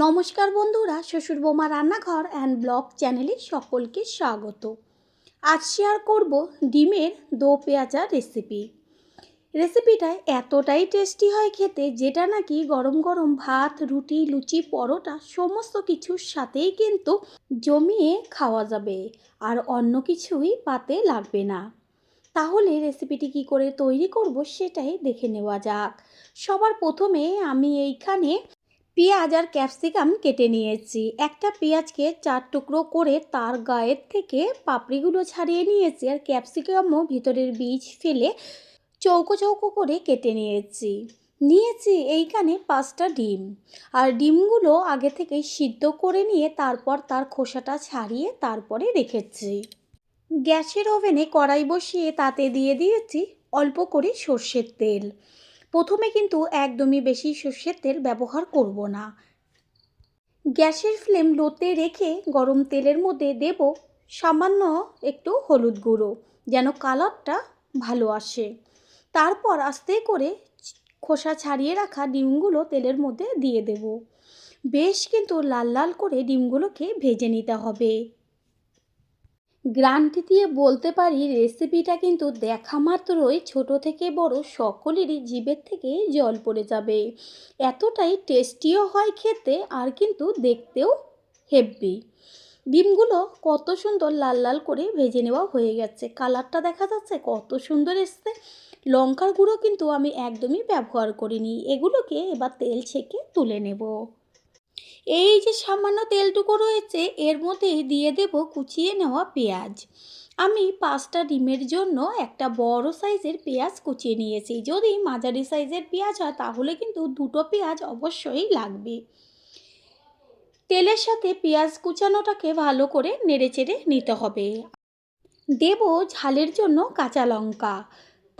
নমস্কার বন্ধুরা, শ্বশুর বোমা রান্নাঘর অ্যান্ড ব্লগ চ্যানেলে সকলকে স্বাগত। আজ শেয়ার করব ডিমের দো পেঁয়াজা রেসিপি রেসিপিটা এতটাই টেস্টি হয় খেতে, যেটা নাকি গরম গরম ভাত, রুটি, লুচি, পরোটা সমস্ত কিছুর সাথেই কিন্তু জমিয়ে খাওয়া যাবে, আর অন্য কিছুই পাতে লাগবে না। তাহলে রেসিপিটি কি করে তৈরি করব সেটাই দেখে নেওয়া যাক। সবার প্রথমে আমি এইখানে পেঁয়াজ আর ক্যাপসিকাম কেটে নিয়েছি। একটা পেঁয়াজকে চার টুকরো করে তার গায়ের থেকে পাপড়িগুলো ছাড়িয়ে নিয়েছি আর ক্যাপসিকামও ভিতরের বীজ ফেলে চৌকো চৌকো করে কেটে নিয়েছি। নিয়েছি এইখানে পাঁচটা ডিম। আর ডিমগুলো আগে থেকে সিদ্ধ করে নিয়ে তারপর তার খোসাটা ছাড়িয়ে তারপরে রেখেছি। গ্যাসের ওভেনে কড়াই বসিয়ে তাতে দিয়ে দিয়েছি অল্প করে সর্ষের তেল। প্রথমে কিন্তু একদমই বেশি সর্ষের তেল ব্যবহার করব না। গ্যাসের ফ্লেম লোতে রেখে গরম তেলের মধ্যে দেব সামান্য একটু হলুদ গুঁড়ো, যেন কালারটা ভালো আসে। তারপর আস্তে করে খোসা ছাড়িয়ে রাখা ডিমগুলো তেলের মধ্যে দিয়ে দেব। বেশ কিন্তু লাল লাল করে ডিমগুলোকে ভেজে নিতে হবে। গ্রান্টি দিয়ে বলতে পারি রেসিপিটা কিন্তু দেখা মাত্রই ছোট থেকে বড় সকলেরই জিভের থেকে জল পড়ে যাবে। এতটাই টেস্টিও হয় খেতে আর কিন্তু দেখতেও হেভি ডিমগুলো কত সুন্দর লাল লাল করে ভেজে নেওয়া হয়ে গেছে। কালারটা দেখা যাচ্ছে কত সুন্দর এসছে। লঙ্কার গুঁড়ো কিন্তু আমি একদমই ব্যবহার করিনি। এগুলোকে এবার তেল ছেঁকে তুলে নেব। এই যে সামান্য তেলটুকু রয়েছে, এর মধ্যে দিয়ে দেব কুচিয়ে নেওয়া পেঁয়াজ। আমি পাঁচটা ডিমের জন্য একটা বড় সাইজের পেঁয়াজ কুচিয়ে নিয়েছি। যদি মাঝারি সাইজের পেঁয়াজ হয়, তাহলে কিন্তু দুটো পেঁয়াজ অবশ্যই লাগবে। তেলের সাথে পেঁয়াজ কুচানোটাকে ভালো করে নেড়েচেড়ে নিতে হবে। দেব ঝালের জন্য কাঁচা লঙ্কা।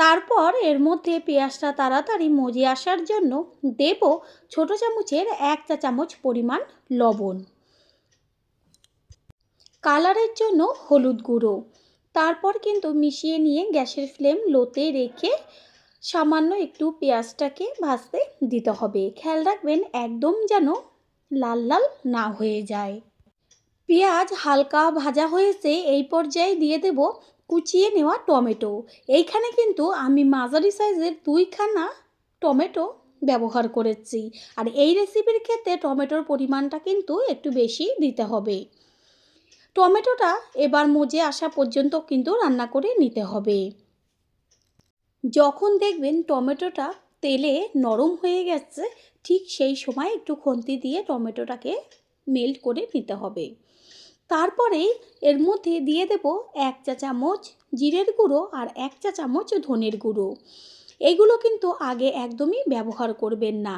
তারপর এর মধ্যে পেঁয়াজটা তাড়াতাড়ি মজে আসার জন্য দেব ছোট চামচের এক চা চামচ পরিমাণ লবণ। কালারের জন্য হলুদ গুঁড়ো। তারপর কিন্তু মিশিয়ে নিয়ে গ্যাসের ফ্লেম লোতে রেখে সামান্য একটু পেঁয়াজটাকে ভাজতে দিতে হবে। খেয়াল রাখবেন একদম যেন লাল লাল না হয়ে যায়। পেঁয়াজ হালকা ভাজা হয়েছে, এই পর্যায়ে দিয়ে দেব কুচিয়ে নেওয়া টমেটো। এইখানে কিন্তু আমি মাঝারি সাইজের দুইখানা টমেটো ব্যবহার করেছি। আর এই রেসিপির ক্ষেত্রে টমেটোর পরিমাণটা কিন্তু একটু বেশি দিতে হবে। টমেটোটা এবার মজে আসা পর্যন্ত কিন্তু রান্না করে নিতে হবে। যখন দেখবেন টমেটোটা তেলে নরম হয়ে গেছে, ঠিক সেই সময় একটু খন্তি দিয়ে টমেটোটাকে মেল্ট করে নিতে হবে। তারপরে এর মধ্যে দিয়ে দেব এক চা চামচ জিরের গুঁড়ো আর এক চা চামচ ধনের গুঁড়ো। এগুলো কিন্তু আগে একদমই ব্যবহার করবেন না।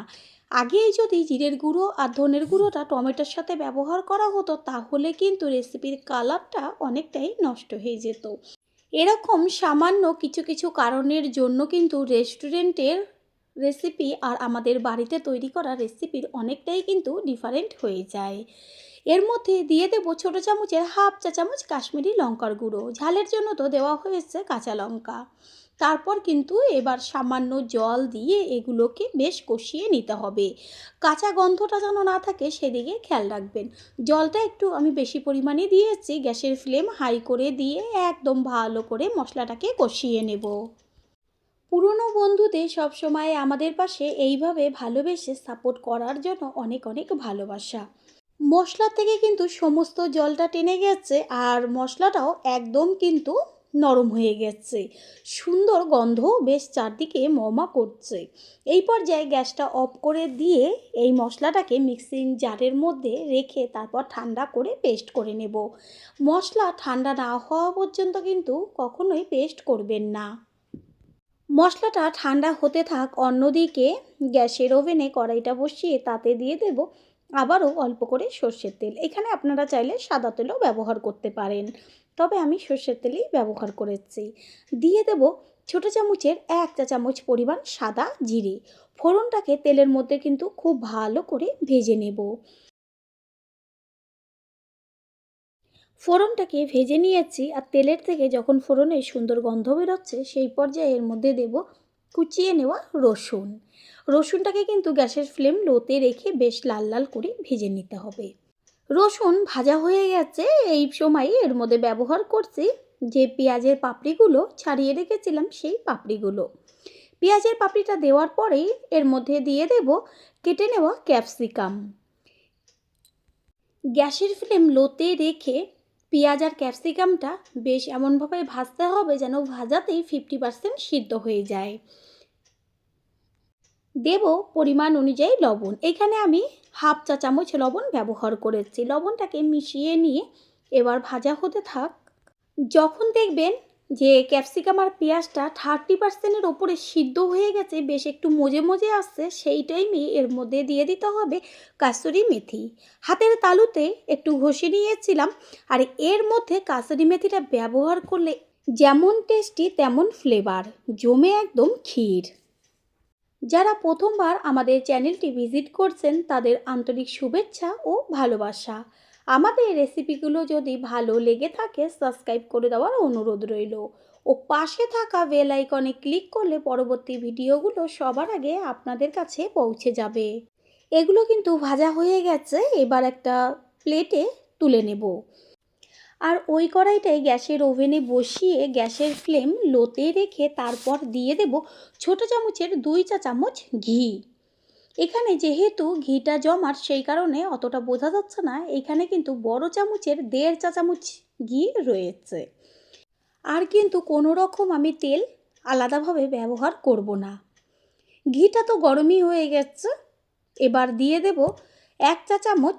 আগে যদি জিরের গুঁড়ো আর ধনের গুঁড়োটা টমেটোর সাথে ব্যবহার করা হতো, তাহলে কিন্তু রেসিপির কালারটা অনেকটাই নষ্ট হয়ে যেত। এরকম সামান্য কিছু কিছু কারণের জন্য কিন্তু রেস্টুরেন্টের রেসিপি আর আমাদের বাড়িতে তৈরি করা রেসিপির অনেকটাই কিন্তু ডিফারেন্ট হয়ে যায়। এর মধ্যে দিয়ে দেবো ছোটো চামচের হাফ চা চামচ কাশ্মীরি লঙ্কার গুঁড়ো। ঝালের জন্য তো দেওয়া হয়েছে কাঁচা লঙ্কা। তারপর কিন্তু এবার সামান্য জল দিয়ে এগুলোকে বেশ কষিয়ে নিতে হবে। কাঁচা গন্ধটা যেন না থাকে সেদিকে খেয়াল রাখবেন। জলটা একটু আমি বেশি পরিমাণে দিয়েছি, গ্যাসের ফ্লেম হাই করে দিয়ে একদম ভালো করে মশলাটাকে কষিয়ে নেব। পুরনো বন্ধুদের সবসময় আমাদের পাশে এইভাবে ভালোবেসে সাপোর্ট করার জন্য অনেক অনেক ভালোবাসা। মশলা থেকে কিন্তু সমস্ত জলটা টেনে গেছে আর মশলাটাও একদম কিন্তু নরম হয়ে গেছে। সুন্দর গন্ধ বেশ চারদিকে মমা করছে। এই পর্যায়ে গ্যাসটা অফ করে দিয়ে এই মশলাটাকে মিক্সিং জারের মধ্যে রেখে তারপর ঠান্ডা করে পেস্ট করে নেব। মশলা ঠান্ডা না হওয়া পর্যন্ত কিন্তু কখনোই পেস্ট করবেন না। মশলাটা ঠান্ডা হতে থাক অন্যদিকে গ্যাসের ওভেনে কড়াইটা বসিয়ে তাতে দিয়ে দেব আবারও অল্প করে সর্ষের তেল। এখানে আপনারা চাইলে সাদা তেলও ব্যবহার করতে পারেন। তবে আমি সর্ষের তেলই ব্যবহার করেছি। দিয়ে দেব ছোটো চামচের এক চা চামচ পরিমাণ সাদা জিরে। ফোড়নটাকে তেলের মধ্যে কিন্তু খুব ভালো করে ভেজে নেব। ফোড়নটাকে ভেজে নিয়েছি আর তেলের থেকে যখন ফোড়নের সুন্দর গন্ধ বেরোচ্ছে, সেই পর্যায়ে এর মধ্যে দেব কুচিয়ে নেওয়া রসুন। রসুনটাকে কিন্তু গ্যাসের ফ্লেম লোতে রেখে বেশ লাল লাল করে ভেজে নিতে হবে। রসুন ভাজা হয়ে গেছে, এই সময় এর মধ্যে ব্যবহার করছি যে পেঁয়াজের পাপড়িগুলো, ছাড়িয়ে রেখেছিলাম সেই পাপড়িগুলো। পেঁয়াজের পাপড়িটা দেওয়ার পরেই এর মধ্যে দিয়ে দেব কেটে নেওয়া ক্যাপসিকাম। গ্যাসের ফ্লেম লোতে রেখে পেঁয়াজ আর ক্যাপসিকামটা বেশ এমনভাবে ভাজতে হবে যেন ভাজাতেই ফিফটি পার্সেন্ট সিদ্ধ হয়ে যায়। দেব পরিমাণ অনুযায়ী লবণ। এখানে আমি হাফ চা চামচ লবণ ব্যবহার করেছি। লবণটাকে মিশিয়ে নিয়ে এবার ভাজা হতে থাক। যখন দেখবেন যে ক্যাপসিকাম আর পেঁয়াজটা থার্টি পার্সেন্টের ওপরে সিদ্ধ হয়ে গেছে, বেশ একটু মজে মজে আসছে, সেই টাইমে এর মধ্যে দিয়ে দিতে হবে কাসুরি মেথি। হাতের তালুতে একটু ঘষে নিয়েছিলাম, আর এর মধ্যে কাসুরি মেথিটা ব্যবহার করলে যেমন টেস্টি তেমন ফ্লেভার জমে একদম ক্ষীর। যারা প্রথমবার আমাদের চ্যানেলটি ভিজিট করছেন, তাদের আন্তরিক শুভেচ্ছা ও ভালোবাসা। আমাদের রেসিপিগুলো যদি ভালো লেগে থাকে সাবস্ক্রাইব করে দেওয়ার অনুরোধ রইল। ও পাশে থাকা বেল আইকনে ক্লিক করলে পরবর্তী ভিডিওগুলো সবার আগে আপনাদের কাছে পৌঁছে যাবে। এগুলো কিন্তু ভাজা হয়ে গেছে, এবার একটা প্লেটে তুলে নেব। আর ওই কড়াইটাই গ্যাসের ওভেনে বসিয়ে গ্যাসের ফ্লেম লোতে রেখে তারপর দিয়ে দেব ছোট চামচের দুই চা চামচ ঘি। এখানে যেহেতু ঘিটা জমাট সেই কারণে অতটা বোঝা যাচ্ছে না, এখানে কিন্তু বড় চামচের দেড় চা চামচ ঘি রয়েছে। আর কিন্তু কোনো রকম আমি তেল আলাদাভাবে ব্যবহার করব না। ঘিটা তো গরমই হয়ে গেছে, এবার দিয়ে দেব এক চা চামচ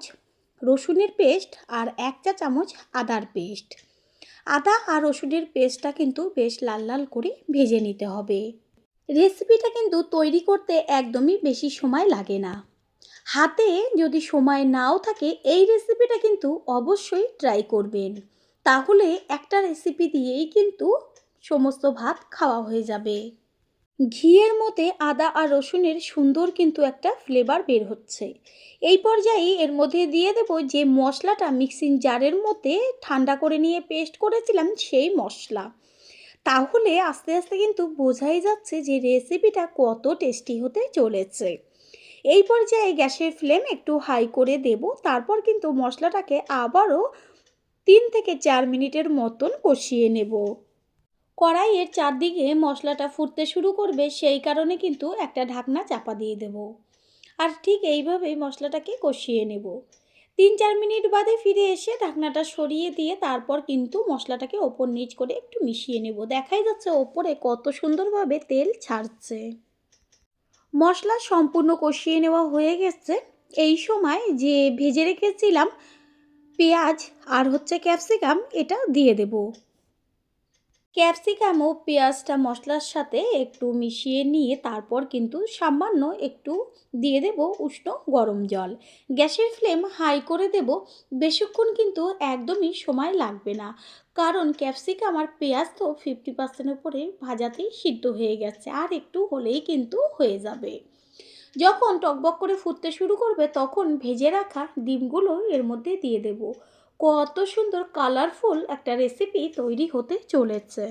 রসুনের পেস্ট আর এক চা চামচ আদার পেস্ট। আদা আর রসুনের পেস্টটা কিন্তু বেশ লাল লাল করে ভেজে নিতে হবে। রেসিপিটা কিন্তু তৈরি করতে একদমই বেশি সময় লাগে না। হাতে যদি সময় নাও থাকে, এই রেসিপিটা কিন্তু অবশ্যই ট্রাই করবেন। তাহলে একটা রেসিপি দিয়েই কিন্তু সমস্ত ভাত খাওয়া হয়ে যাবে। ঘিয়ের মধ্যে আদা আর রসুনের সুন্দর কিন্তু একটা ফ্লেভার বের হচ্ছে। এই পর্যায়ে এর মধ্যে দিয়ে দেব যে মশলাটা মিক্সিং জারের মধ্যে ঠান্ডা করে নিয়ে পেস্ট করেছিলাম, সেই মশলা। তাহলে আস্তে আস্তে কিন্তু বোঝাই যাচ্ছে যে রেসিপিটা কত টেস্টি হতে চলেছে। এই পর্যায়ে গ্যাসের ফ্লেম একটু হাই করে দেব, তারপর কিন্তু মশলাটাকে আবারও তিন থেকে চার মিনিটের মতন কষিয়ে নেব। কড়াইয়ের চারদিকে মশলাটা ফুটতে শুরু করবে, সেই কারণে কিন্তু একটা ঢাকনা চাপা দিয়ে দেব। আর ঠিক এইভাবেই মশলাটাকে কষিয়ে নেব। তিন চার মিনিট বাদে ফিরে এসে ঢাকনাটা সরিয়ে দিয়ে তারপর কিন্তু মশলাটাকে ওপর নিচ করে একটু মিশিয়ে নেব। দেখাই যাচ্ছে ওপরে কত সুন্দরভাবে তেল ছাড়ছে। মশলা সম্পূর্ণ কষিয়ে নেওয়া হয়ে গেছে। এই সময় যে ভেজে রেখেছিলাম পেঁয়াজ আর হচ্ছে ক্যাপসিকাম, এটা দিয়ে দেব। ক্যাপসিকাম ও পেঁয়াজটা মশলার সাথে একটু মিশিয়ে নিয়ে তারপর কিন্তু সামান্য একটু দিয়ে দেব উষ্ণ গরম জল। গ্যাসের ফ্লেম হাই করে দেব, বেশিক্ষণ কিন্তু একদমই সময় লাগবে না। কারণ ক্যাপসিকাম আর পেঁয়াজ তো ফিফটি পার্সেন্ট উপরে ভাজাতেই সিদ্ধ হয়ে গেছে, আর একটু হলেই কিন্তু হয়ে যাবে। যখন টকবক করে ফুটতে শুরু করবে, তখন ভেজে রাখা ডিমগুলো এর মধ্যে দিয়ে দেব। কত সুন্দর কালারফুল একটা রেসিপি তৈরি হতে চলেছে।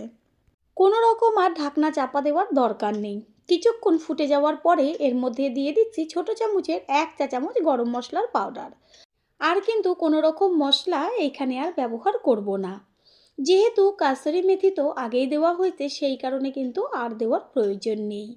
কোনো রকম আর ঢাকনা চাপা দেওয়ার দরকার নেই। কিছুক্ষণ ফুটে যাওয়ার পরে এর মধ্যে দিয়ে দিচ্ছি ছোট চামচের এক চা চামচ গরম মশলার পাউডার আর কিন্তু কোনো রকম মশলা এখানে আর ব্যবহার করব না। যেহেতু কাসরি মেথি তো আগেই দেওয়া হয়েছে, সেই কারণে কিন্তু আর দেওয়ার প্রয়োজন নেই।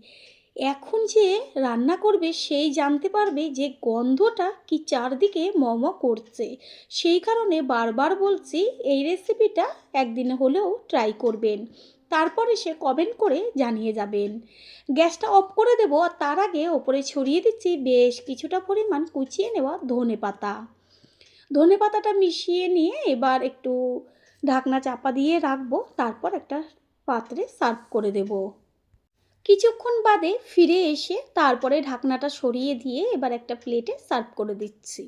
এখন যে রান্না করবে সেই জানতে পারবে যে গন্ধটা কি চারদিকে মম করছে। সেই কারণে বারবার বলছি এই রেসিপিটা একদিন হলেও ট্রাই করবেন। তারপরে সে কমেন্ট করে জানিয়ে যাবেন। গ্যাসটা অফ করে দেবো আর তার আগে ওপরে ছড়িয়ে দিচ্ছি বেশ কিছুটা পরিমাণ কুচিয়ে নেওয়া ধনে পাতা। ধনে পাতাটা মিশিয়ে নিয়ে এবার একটু ঢাকনা চাপা দিয়ে রাখব, তারপর একটা পাত্রে সার্ভ করে দেব। কিছুক্ষণ বাদে ফিরে এসে তারপরে ঢাকনাটা সরিয়ে দিয়ে এবার একটা প্লেটে সার্ভ করে দিচ্ছি।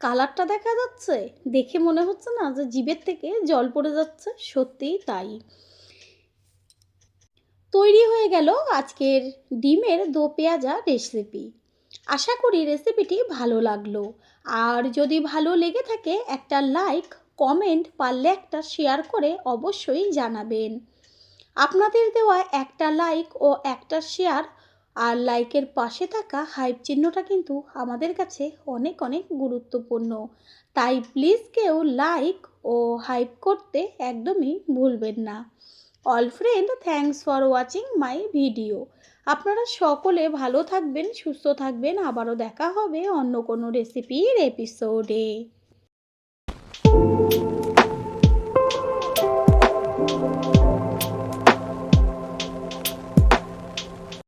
কালারটা দেখা যাচ্ছে। দেখে মনে হচ্ছে না যে জিভের থেকে জল পড়ে যাচ্ছে। সত্যিই তাই। তৈরি হয়ে গেল আজকের ডিমের দো পেঁয়াজা রেসিপি। আশা করি রেসিপিটি ভালো লাগল। আর যদি ভালো লেগে থাকে একটা লাইক, কমেন্ট, পারলে একটা শেয়ার করে অবশ্যই জানাবেন। আপনাদের দেওয়া একটা লাইক ও একটা শেয়ার আর লাইকের পাশে থাকা হাইপ চিহ্নটা কিন্তু আমাদের কাছে অনেক অনেক গুরুত্বপূর্ণ। তাই প্লিজ কেউ লাইক ও হাইপ করতে একদমই ভুলবেন না। All friend thanks for watching my video আপনারা সকলে ভালো থাকবেন, সুস্থ থাকবেন। আবারও দেখা হবে অন্য কোনো রেসিপির এপিসোডে thank you